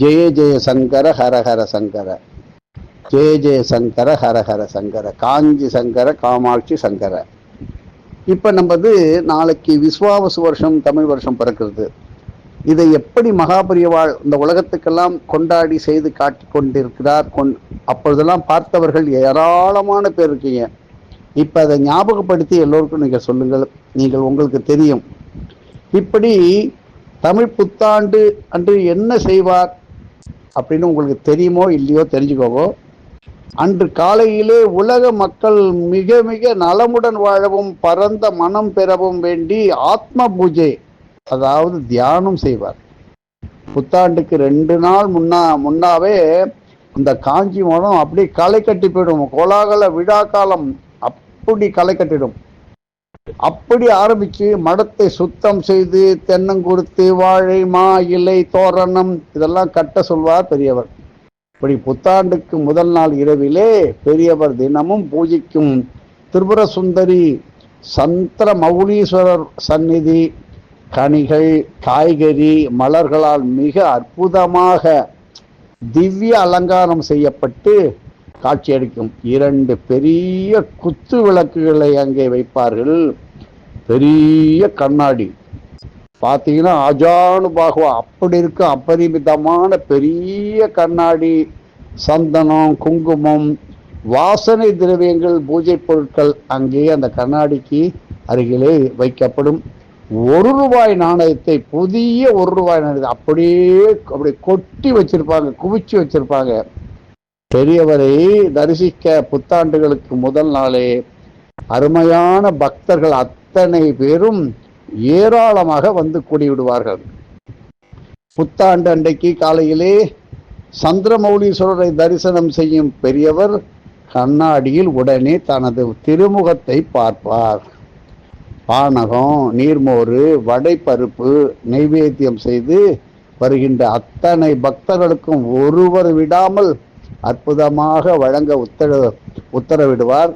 ஜெய ஜெய சங்கர ஹரஹர சங்கர. ஜெய ஜெய சங்கர ஹரஹர சங்கர. காஞ்சி சங்கர காமாட்சி சங்கர. இப்போ நம்மது நாளைக்கு விஸ்வாவசு வருஷம் தமிழ் வருஷம் பிறக்கிறது. இதை எப்படி மகாபரியவாள் இந்த உலகத்துக்கெல்லாம் கொண்டாடி செய்து காட்டி கொண்டிருக்கிறார்? கொண் அப்பொழுதெல்லாம் பார்த்தவர்கள் ஏராளமான பேர் இருக்கீங்க. இப்போ அதை ஞாபகப்படுத்தி எல்லோருக்கும் நீங்கள் சொல்லுங்கள். நீங்கள் உங்களுக்கு தெரியும். இப்படி தமிழ் புத்தாண்டு அன்று என்ன செய்வார்? அப்படின்னு உங்களுக்கு தெரியுமோ இல்லையோ தெரிஞ்சுக்கோங்க. அன்று காலையிலே உலக மக்கள் மிக மிக நலமுடன் வாழவும் பரந்த மனம் பெறவும் வேண்டி ஆத்ம பூஜை அதாவது தியானம் செய்வார். புத்தாண்டுக்கு ரெண்டு நாள் முன்னா முன்னாவே இந்த காஞ்சி மரம் அப்படியே களை கட்டி போயிடும். கோலாகல விழா காலம் அப்படி களை கட்டிடும். அப்படி ஆரம்பிச்சு மடத்தை சுத்தம் செய்து தென்னங்குருத்து வாழை மா இலை தோரணம் இதெல்லாம் கட்ட சொல்வார் பெரியவர். இப்படி புத்தாண்டுக்கு முதல் நாள் இரவிலே பெரியவர் தினமும் பூஜிக்கும் திரிபுர சுந்தரி சந்திர மௌலீஸ்வரர் சந்நிதி கனிகள் காய்கறி மலர்களால் மிக அற்புதமாக திவ்ய அலங்காரம் செய்யப்பட்டு காட்சியளிக்கும். இரண்டு பெரிய குத்து விளக்குகளை அங்கே வைப்பார்கள். பெரிய கண்ணாடி. பார்த்தீங்கன்னா அஜானு பாகுவா. அப்படி இருக்கும் அபரிமிதமான பெரிய கண்ணாடி. சந்தனம் குங்குமம் வாசனை திரவியங்கள் பூஜை பொருட்கள் அங்கே அந்த கண்ணாடிக்கு அருகிலே வைக்கப்படும் ஒரு ரூபாய் நாணயத்தை புதிய ஒரு ரூபாய் நாணயத்தை அப்படியே அப்படி கொட்டி வச்சிருப்பாங்க குவிச்சு வச்சிருப்பாங்க. பெரியவரை தரிசிக்க புத்தாண்டுகளுக்கு முதல் நாளே அருமையான பக்தர்கள் அத்தனை பேரும் ஏராளமாக வந்து கூடிவிடுவார்கள். புத்தாண்டு அன்றைக்கு காலையிலே சந்திரமௌலீஸ்வரரை தரிசனம் செய்யும் பெரியவர் கண்ணாடியில் உடனே தனது திருமுகத்தை பார்ப்பார். பானகம் நீர்மோறு வடைப்பருப்பு நைவேத்தியம் செய்து வருகின்ற அத்தனை பக்தர்களுக்கும் ஒருவர் விடாமல் அற்புதமாக வழங்க உத்தர உத்தரவிடுவார்.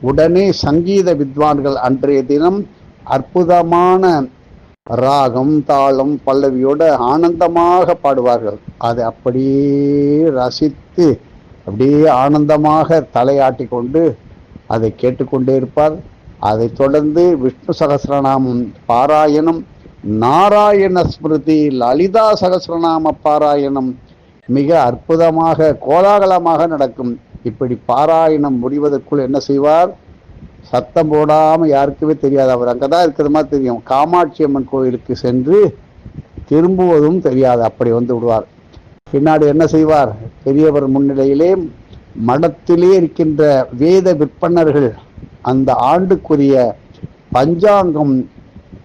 உடனே சங்கீத வித்வான்கள் அன்றைய தினம் அற்புதமான ராகம் தாளம் பல்லவியோட ஆனந்தமாக பாடுவார்கள். அதை அப்படியே ரசித்து அப்படியே ஆனந்தமாக தலையாட்டி கொண்டு அதை கேட்டுக்கொண்டே இருப்பார். அதைத் தொடர்ந்து விஷ்ணு சகசிரநாமம் பாராயணம் நாராயண ஸ்மிருதி லலிதா சகசிரநாம பாராயணம் மிக அற்புதமாக கோலாகலமாக நடக்கும். இப்படி பாராயணம் முடிவதற்குள் என்ன செய்வார்? சத்தம் போடாமல் யாருக்குமே தெரியாது. அவர் அங்கே தான் இருக்கிற மாதிரி தெரியும். காமாட்சி அம்மன் கோயிலுக்கு சென்று திரும்புவதும் தெரியாது. அப்படி வந்து விடுவார். பின்னாடி என்ன செய்வார்? பெரியவர் முன்னிலையிலே மடத்திலே இருக்கின்ற வேத விற்பனர்கள் அந்த ஆண்டுக்குரிய பஞ்சாங்கம்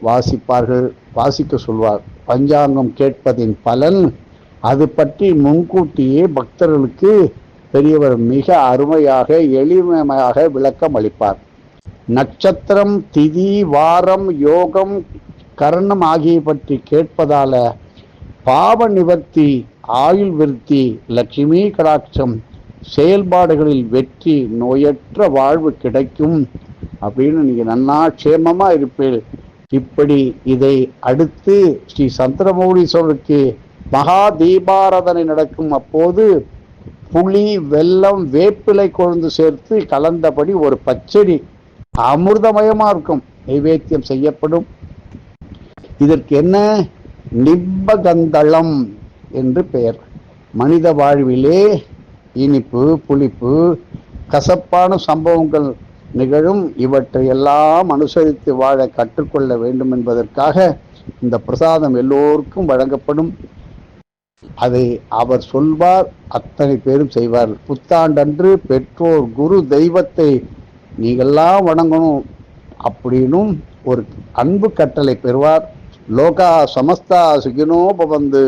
வாசிப்பார்கள் வாசிக்க சொல்வார். பஞ்சாங்கம் கேட்பதின் பலன் அது பற்றி முன்கூட்டியே பக்தர்களுக்கு பெரியவர் மிக அருமையாக எளிமையாக விளக்கம் அளிப்பார். நட்சத்திரம் திதி வாரம் யோகம் கரணம் ஆகிய பற்றி கேட்பதால பாவ நிவர்த்தி ஆயுள் விருத்தி லட்சுமி கடாட்சம் செயல்பாடுகளில் வெற்றி நோயற்ற வாழ்வு கிடைக்கும் அப்படின்னு நீங்க நன்னா க்ஷேமமாக இருப்பேன் இப்படி இதை அடுத்து ஸ்ரீ சந்திரமௌலீஸ்வரருக்கு மகா தீபாராதனை நடக்கும் அப்போது புளி வெல்லம் வேப்பிலை கொழுந்து சேர்த்து கலந்தபடி ஒரு பச்சடி அமிர்தமயமா இருக்கும். நைவேத்தியம் செய்யப்படும். இதற்கு என்ன? நிப்பகந்தளம் என்று பெயர். மனித வாழ்விலே இனிப்பு புளிப்பு கசப்பான சம்பவங்கள் நிகழும். இவற்றை எல்லாம் அனுசரித்து வாழ கற்றுக்கொள்ள வேண்டும் என்பதற்காக இந்த பிரசாதம் எல்லோருக்கும் வழங்கப்படும். அதை அவர் சொல்வார் அத்தனை பேரும் செய்வார் புத்தாண்டன்று பெற்றோர் குரு தெய்வத்தை நீங்கள்லாம் வணங்கணும் அப்படின்னும் ஒரு அன்பு கட்டளை பெறுவார். லோகா சமஸ்தா சுகினோபவந்து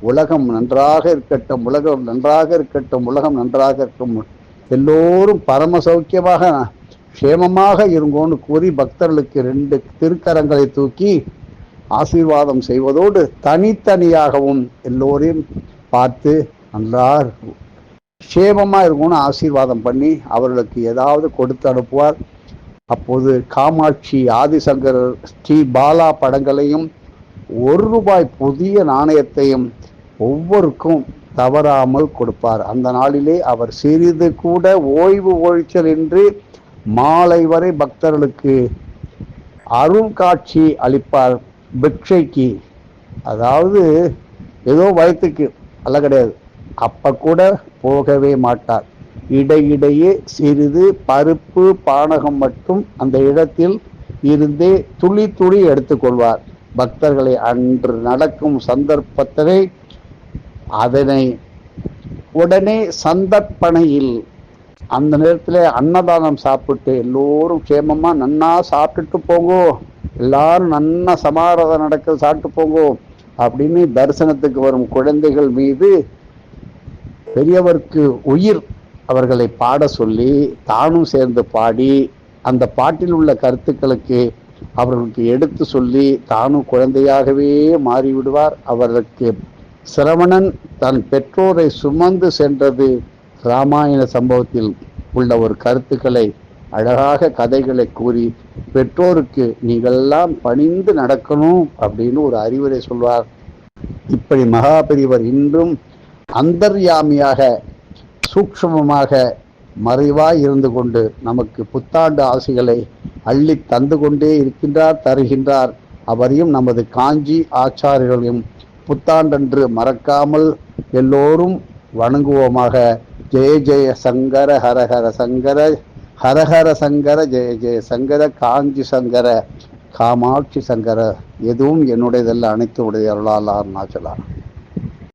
உலகம் நன்றாக இருக்கட்டும் உலகம் நன்றாக இருக்கட்டும் உலகம் நன்றாக இருக்கும் எல்லோரும் பரம சௌக்கியமாக க்ஷேமமாக இருங்கோன்னு கூறி பக்தர்களுக்கு ரெண்டு திருக்கரங்களை தூக்கி ஆசீர்வாதம் செய்வதோடு தனித்தனியாகவும் எல்லோரையும் பார்த்து நல்லா க்ஷேமமாக இருக்கும்னு ஆசீர்வாதம் பண்ணி அவர்களுக்கு ஏதாவது கொடுத்து அனுப்புவார். அப்போது காமாட்சி ஆதிசங்கரர் ஸ்ரீ பாலா படங்களையும் ஒரு ரூபாய் புதிய நாணயத்தையும் ஒவ்வொருக்கும் தவறாமல் கொடுப்பார். அந்த நாளிலே அவர் சிறிது கூட ஓய்வு ஒழிச்சல் என்று மாலை வரை பக்தர்களுக்கு அருள் காட்சி அளிப்பார். பிக்ஷைக்கு. அதாவது ஏதோ வயத்துக்கு அல்ல கிடையாது. அப்ப கூட போகவே மாட்டார். இடையிடையே சிறிது பருப்பு பானகம் மட்டும் அந்த இடத்தில் இருந்தே துளி துளி எடுத்துக்கொள்வார் பக்தர்களை அன்று நடக்கும் சந்தர்ப்பத்தினை அதனை உடனே சந்தர்ப்பணையில் அந்த நேரத்தில் அன்னதானம் சாப்பிட்டு எல்லோரும் க்ஷேமமாக நன்னா சாப்பிட்டுட்டு போங்கோ. எல்லாரும் நன்னா சமாரதம் நடக்க சாப்பிட்டு போங்கோ அப்படின்னு தரிசனத்துக்கு வரும் குழந்தைகள் மீது பெரியவருக்கு உயிர் அவர்களை பாட சொல்லி தானும் சேர்ந்து பாடி அந்த பாட்டில் உள்ள கருத்துக்களுக்கு அவர்களுக்கு எடுத்து சொல்லி தானும் குழந்தையாகவே மாறிவிடுவார். அவருக்கு சிரவணன் தன் பெற்றோரை சுமந்து சென்றது ராமாயண சம்பவத்தில் உள்ள ஒரு கருத்துக்களை அழகாக கதைகளை கூறி பெற்றோருக்கு நீங்கள்லாம் பணிந்து நடக்கணும் அப்படின்னு ஒரு அறிவுரை சொல்வார். இப்படி மகாபெரிவர் இன்றும் அந்தர்யாமியாக சூக்ஷ்மமாக மறைவாய் இருந்து கொண்டு நமக்கு புத்தாண்டு ஆசைகளை அள்ளி தந்து கொண்டே இருக்கின்றார் தருகின்றார். அவரையும் நமது காஞ்சி ஆச்சாரியர்களையும் புத்தாண்டன்று மறக்காமல் எல்லோரும் வணங்குவோமாக. ஜெய ஜெய சங்கர ஹரஹர சங்கர. ஹரஹர சங்கர ஜெய ஜெய சங்கர காஞ்சி சங்கர காமாட்சி சங்கர எதுவும் என்னுடையதல்ல அனைத்து உடைய அருளால் அருணாச்சலா